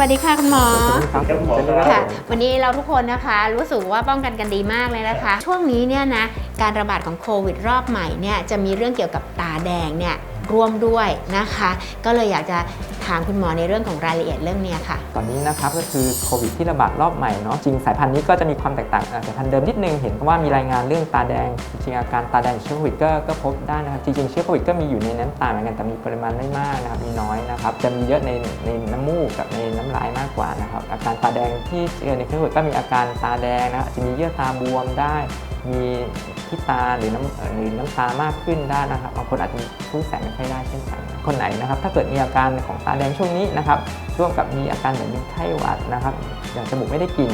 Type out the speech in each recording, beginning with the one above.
วัสดีค่ะคุณหมอ ครับครับหมอครับค่ะ วันนี้เราทุกคนนะคะรู้สึกว่าป้องกันกันดีมากเลยนะคะ ช่วงนี้เนี่ยนะการระบาดของโควิดรอบใหม่เนี่ยจะมีเรื่องเกี่ยวกับตาแดงเนี่ยร่วมด้วยนะคะ ก็เลยอยากจะ ถามคุณหมอในเรื่องของรายละเอียดเรื่องนี้ค่ะ ตอนนี้นะครับก็คือโควิดที่ระบาดรอบใหม่เนาะจริงสายพันธุ์นี้ก็จะมีความแตกต่างจากสายพันธุ์เดิมนิดนึงเห็นว่ามีรายงานเรื่องตาแดงจริงอาการตาแดงเชื้อโควิดก็ก็พบได้นะครับจริงๆเชื้อโควิดก็มีอยู่ในน้ำตาเหมือนกันแต่มีปริมาณไม่มากนะครับมีน้อยนะครับจะมีเยอะในในน้ำมูกกับในน้ำลายมากกว่านะครับอาการตาแดงที่เจอในเชื้อโควิดก็มีอาการตาแดงนะจะมีเยื่อตาบวมได้ มีที่ตาหรือน้ำหรือน้ำตามากขึ้นได้นะครับบางคนอาจจะมีสู้แสงไม่ค่อยได้เช่นกัน คนไหนนะครับ ถ้าเกิดมีอาการของตาแดงช่วงนี้นะครับ ร่วมกับมีอาการเหมือนมีไข้หวัดนะครับ อย่างจมูกไม่ได้กลิ่น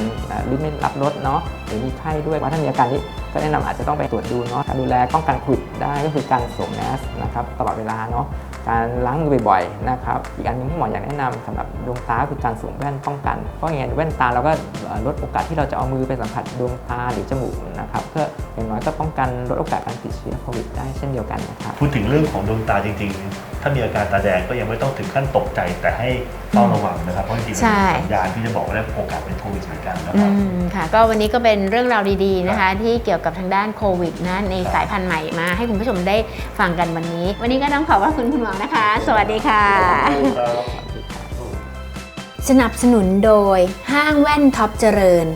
ลิ้นไม่รับรสเนาะ หรือมีไข้ด้วยว่าถ้ามีอาการนี้ก็แนะนำอาจจะต้องไปตรวจดูเนาะ ดูแลป้องกันโควิดได้ก็คือการสวมแมสนะครับตลอดเวลาเนาะ การล้างมือบ่อยๆนะครับ อีกอันหนึงที่หมออยากแนะนำสำหรับดวงตาก็คือการสวมแว่นป้องกัน เพราะอย่างไงแว่นตาเราก็เอ่อลดโอกาสที่เราจะเอามือไปสัมผัสดวงตาหรือจมูกนะครับเพื่ออย่างน้อยก็ป้องกันลดโอกาสการติดเชื้อโควิดได้เช่นเดียวกันนะครับพูดถึงเรื่องของดวงตาจริง ๆ ถ้ามีอาการตาแดงก็ยังไม่ต้องถึงขั้นตกใจแต่ให้เฝ้าระวังนะครับเพราะจริงๆมันใช่เป็นสัญญาณที่จะบอกว่าได้โอกาสเป็นโควิดเหมือนกันนะคอืรับมค่ะ ก็วันนี้ก็เป็นเรื่องราวดีๆนะคะที่เกี่ยวกับทางด้านโควิดนะในสายพันธุ์ใหม่มา ให้คุณผู้ชมได้ฟังกันวันนี้ วันนี้ก็ต้องขอบพระคุณคุณหมอนะคะ สวัสดีค่ะ สนับสนุนโดยห้างแว่นท็อปเจริญ